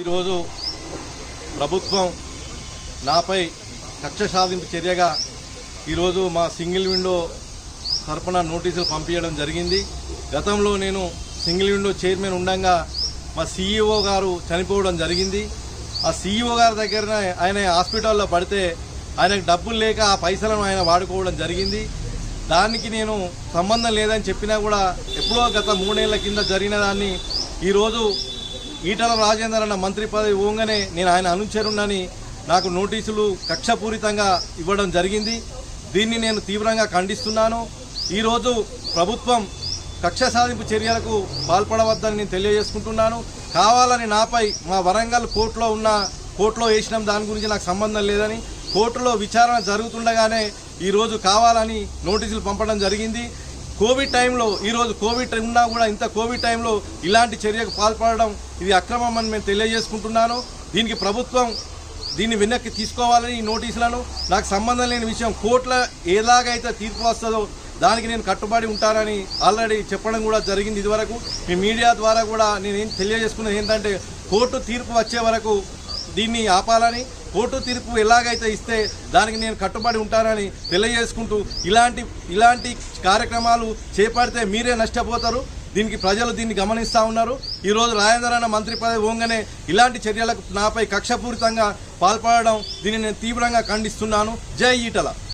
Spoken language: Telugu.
ఈరోజు ప్రభుత్వం నాపై కక్ష సాధింపు చర్యగా ఈరోజు మా సింగిల్ విండో తరపున నోటీసులు పంపించడం జరిగింది. గతంలో నేను సింగిల్ విండో చైర్మన్ ఉండగా మా సీఈఓ గారు చనిపోవడం జరిగింది. ఆ సీఈఓ గారి దగ్గర ఆయన హాస్పిటల్లో పడితే ఆయనకు డబ్బులు లేక ఆ పైసలను ఆయన వాడుకోవడం జరిగింది. దానికి నేను సంబంధం లేదని చెప్పినా కూడా ఎప్పుడో గత మూడేళ్ళ కింద జరిగిన దాన్ని ఈరోజు ఈటల రాజేందర్ అన్న మంత్రి పదవి పోగానే నేను ఆయన అనుచరుణ్ణని నాకు నోటీసులు కక్షపూరితంగా ఇవ్వడం జరిగింది. దీన్ని నేను తీవ్రంగా ఖండిస్తున్నాను. ఈరోజు ప్రభుత్వం కక్ష సాధింపు చర్యలకు పాల్పడవద్దని నేను తెలియజేసుకుంటున్నాను. కావాలని నాపై మా వరంగల్ కోర్టులో ఉన్న కోర్టులో వేసినాం దాని గురించి నాకు సంబంధం లేదని కోర్టులో విచారణ జరుగుతుండగానే ఈరోజు కావాలని నోటీసులు పంపడం జరిగింది. కోవిడ్ టైంలో ఈరోజు కోవిడ్ ఉన్నా కూడా ఇంత కోవిడ్ టైంలో ఇలాంటి చర్యకు పాల్పడడం ఇది అక్రమం అని మేము తెలియజేసుకుంటున్నాను. దీనికి ప్రభుత్వం దీన్ని వెనక్కి తీసుకోవాలని ఈ నోటీసులను. నాకు సంబంధం లేని విషయం కోర్టుల ఎలాగైతే తీర్పు వస్తుందో దానికి నేను కట్టుబడి ఉంటానని ఆల్రెడీ చెప్పడం కూడా జరిగింది ఇదివరకు. మీ మీడియా ద్వారా కూడా నేను తెలియజేసుకున్నది ఏంటంటే కోర్టు తీర్పు వచ్చే వరకు దీన్ని ఆపాలని కోర్టు తీర్పు ఎలాగైతే ఇస్తే దానికి నేను కట్టుబడి ఉంటానని తెలియజేసుకుంటూ ఇలాంటి ఇలాంటి కార్యక్రమాలు చేపడితే మీరే నష్టపోతారు. దీనికి ప్రజలు దీన్ని గమనిస్తూ ఉన్నారు. ఈరోజు రాజేంద్ర అన్న మంత్రి పదవి పోగానే ఇలాంటి చర్యలకు నాపై కక్షపూరితంగా పాల్పడడం దీన్ని నేను తీవ్రంగా ఖండిస్తున్నాను. జై ఈటల.